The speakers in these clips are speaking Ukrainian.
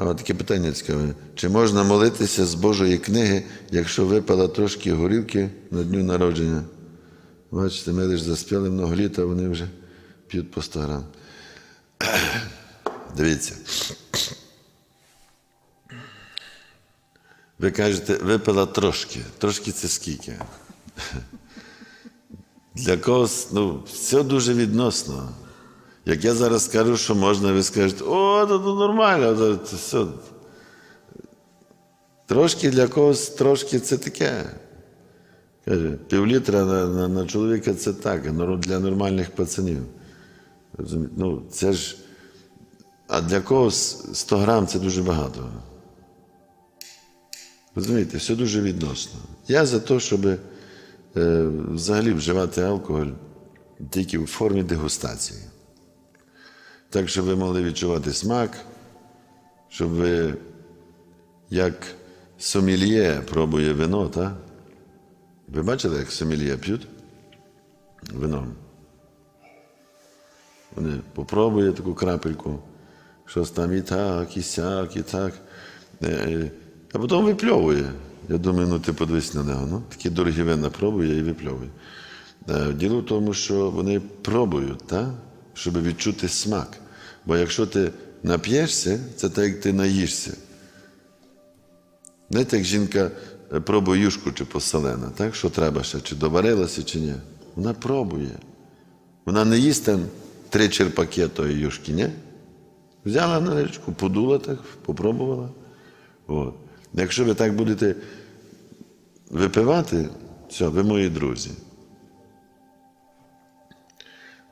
А таке питання цікаве. Чи можна молитися з Божої книги, якщо випала трошки горілки на дню народження? Бачите, ми лише заспіли много літ, а вони вже п'ють по 100 грам. Дивіться. Ви кажете, випила трошки. Трошки це скільки? Для когось, ну, все дуже відносно. Як я зараз скажу, що можна, ви скажете, о, то, то нормально, то, то все. Трошки для когось, трошки це таке. Каже, півлітра на, на, на чоловіка це так, для нормальних пацанів. Розумієте? Ну, це ж, а для когось 100 грам це дуже багато. Розумієте, все дуже відносно. Я за те, щоб е, взагалі вживати алкоголь тільки в формі дегустації. Так, щоб ви могли відчувати смак, щоб ви, як сомельє пробує вино, так? Ви бачили, як сомельє п'ють вино? Вони попробує таку крапельку, щось там і так, і сяк, і так. Е, е, А потім випльовує. Я думаю, ну ти подивись на нього. Ну, такі дорогі вина пробує і випльовує. Е, Діло в тому, що вони пробують, так? Щоб відчути смак. Бо якщо ти нап'єшся, це так, як ти наїшся. Знаєте, як жінка е, пробує юшку чи посолена, так? що треба ще, чи доварилася, чи ні. Вона пробує. Вона не їсть там три черпаки тої юшки, ні? Взяла на річку, подула так, попробувала. От. Якщо ви так будете випивати, все, ви мої друзі.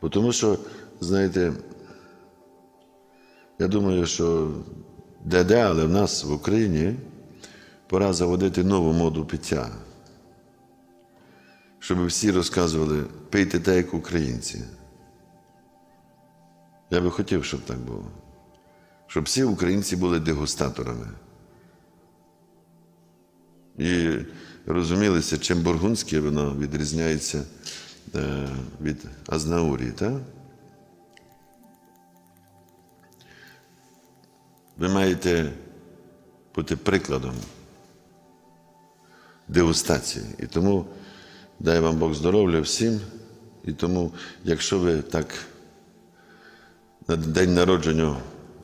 Бо Тому що, знаєте, я думаю, що де-де, але в нас в Україні пора заводити нову моду пиття. Щоб всі розказували, пийте так, як українці. Я би хотів, щоб так було. Щоб всі українці були дегустаторами. І розумілися, чим бургундське вино відрізняється е, від Азнаурії, так? Ви маєте бути прикладом дегустації. І тому дай вам Бог здоров'я всім. І тому, якщо ви так на день народження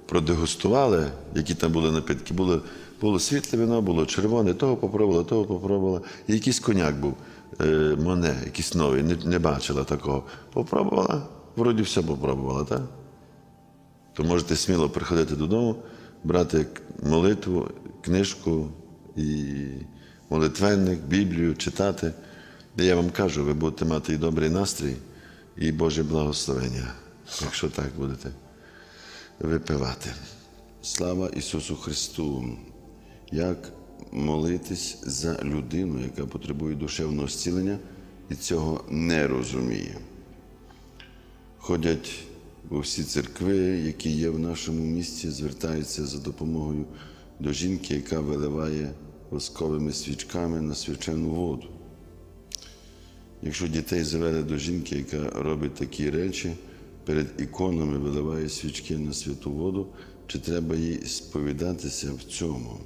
продегустували, які там були напитки, було, було світле вино, було червоне, того попробувала, того попробувала. І якийсь коняк був, е, Моне, якийсь новий, не, не бачила такого. Попробувала, вроді все попробувала, так? То можете сміло приходити додому, брати молитву, книжку і молитвенник, Біблію, читати. І я вам кажу, ви будете мати і добрий настрій, і Боже благословення, якщо так будете випивати. Слава Ісусу Христу! Як молитись за людину, яка потребує душевного зцілення і цього не розуміє? ходять у всі церкви, які є в нашому місті, звертаються за допомогою до жінки, яка виливає восковими свічками на свячену воду. Якщо дітей завели до жінки, яка робить такі речі, перед іконами виливає свічки на святу воду, чи треба їй сповідатися в цьому?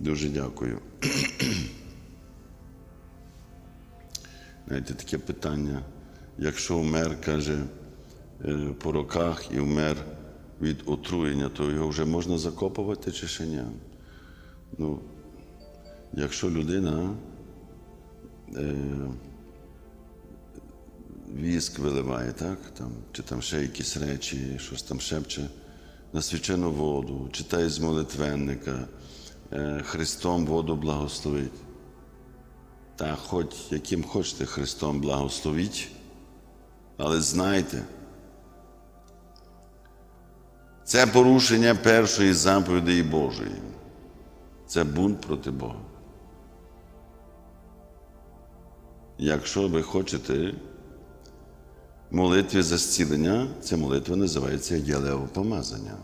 Дуже дякую. Знаєте, таке питання. Якщо вмер, каже, по роках і вмер від отруєння, то його вже можна закопувати чи ще ні? Ну, якщо людина е, віск виливає, так? Там, чи там ще якісь речі, щось там шепче на свячену воду, читає з молитвенника, е, Христом воду благословить. Та хоч яким хочете Христом благословіть, але знайте, це порушення першої заповіді Божої. Це бунт проти Бога. Якщо ви хочете молитві за зцілення, ця молитва називається Єлеопомазання.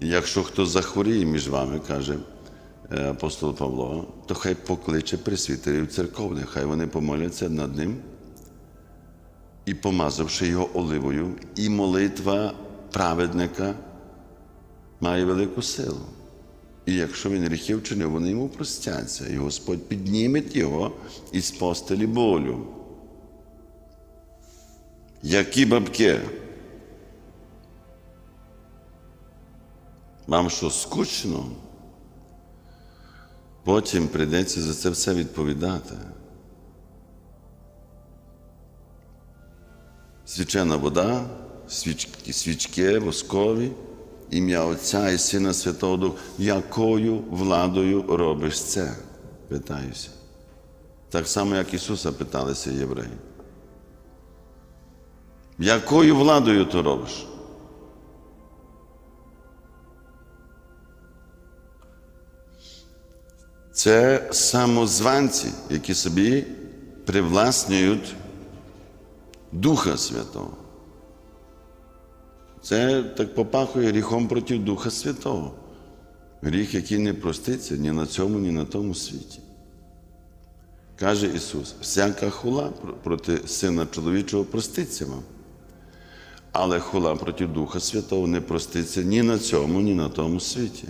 І якщо хто захворіє між вами, каже е, апостол Павло, то хай покличе присвітерів церковних, хай вони помоляться над ним і помазавши його оливою, і молитва праведника має велику силу. І якщо він гріхи вчинив, вони йому простяться, і Господь підніме його із постелі болю. Які бабки? Вам що скучно? Потім прийдеться за це все відповідати. Свячена вода, свічки, свічки воскові, ім'я Отця і Сина Святого Духа. Якою владою робиш це? Питаюся. Так само, як Ісуса питалися євреї. Якою владою ти робиш? Це самозванці, які собі привласнюють Духа Святого. Це так попахує гріхом проти Духа Святого. Гріх, який не проститься ні на цьому, ні на тому світі. Каже Ісус: всяка хула проти Сина чоловічого проститься вам. Але хула проти Духа Святого не проститься ні на цьому, ні на тому світі.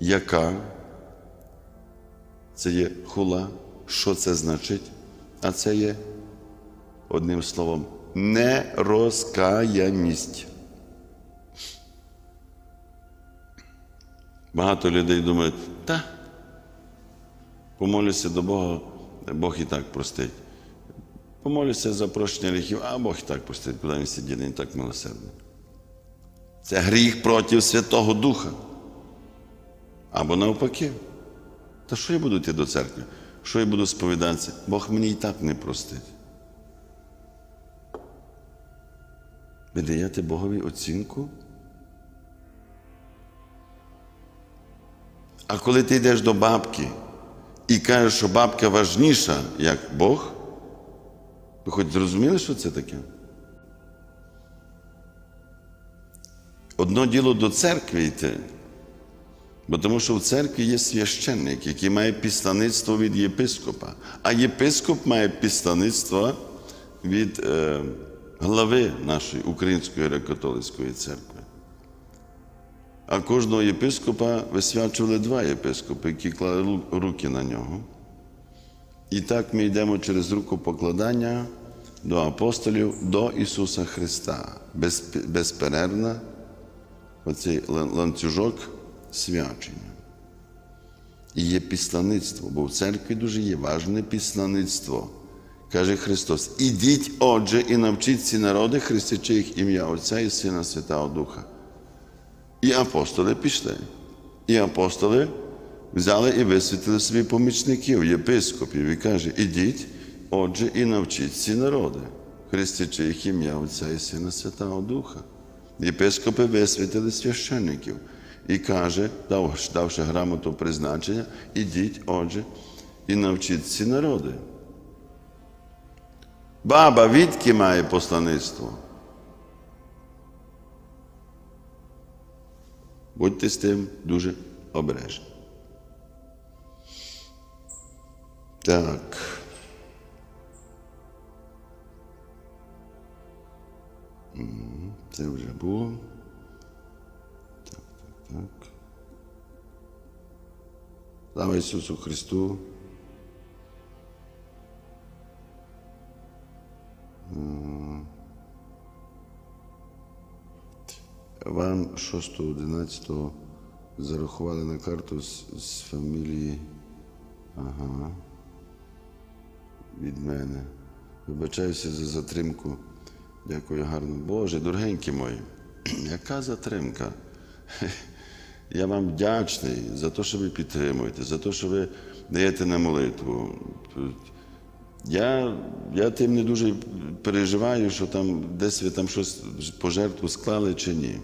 Яка це є хула? Що це значить? А це є одним словом, нерозкаяність. Багато людей думають, та, помолюся до Бога, Бог і так простить. Помолюся за прощення гріхів, а Бог і так простить, куди він сидить, він так милосердний. Це гріх проти Святого Духа. Або навпаки. Та що я буду йти до церкви? Що я буду сповідатися? Бог мені і так не простить. Ви даєте Богові оцінку? А коли ти йдеш до бабки і кажеш, що бабка важніша, як Бог, ви хоч зрозуміли, що це таке? Одно діло до церкви йти, бо тому що в церкві є священник, який має післаництво від єпископа, а єпископ має післаництво від е, глави нашої Української греко-католицької церкви. А кожного єпископа висвячували два єпископи, які клали руки на нього. І так ми йдемо через руку покладання до апостолів, до Ісуса Христа. Без, безперервна оцей ланцюжок свячення. І є післаництво, бо в церкві дуже є важне післаництво. Каже Христос: ідіть, отже, і навчіть ці народи, хрестячи їх ім'я Отця і Сина Святого Духа. І апостоли пішли. І апостоли взяли і висвітили собі помічників, єпископів, і каже: ідіть, отже, і навчіть ці народи, хрестячи їх ім'я Отця і Сина Святого Духа. Єпископи висвітили священників і каже, давши грамоту призначення, ідіть, отже, і навчіть ці народи. Баба відки має послаництво. Будьте з тим дуже обережні. Так. Це вже було. Так, так, так. Слава Ісусу Христу. Вам 6.11 зарахували на карту з, з фамілії. Ага. Від мене. Вибачаюся за затримку. Дякую гарно. Боже, дорогенькі мої, яка затримка? Я вам вдячний за те, що ви підтримуєте, за те, що ви даєте на молитву. Я, я тим не дуже переживаю, що там десь ви там щось по жертву склали чи ні.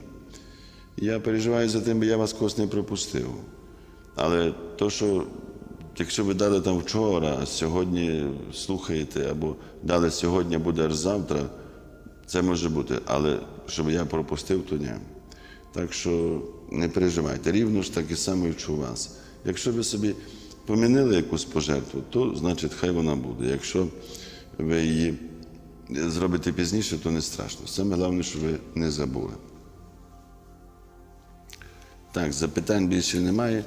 Я переживаю за тим, бо я вас когось не пропустив. Але то, що якщо ви дали там вчора, а сьогодні слухаєте, або дали сьогодні, буде аж завтра, це може бути. Але щоб я пропустив, то ні. Так що не переживайте. Рівно ж так і само і у вас. Якщо ви собі помінили якусь пожертву, то значить хай вона буде. Якщо ви її зробите пізніше, то не страшно. Саме головне, що ви не забули. Так, запитань більше немає.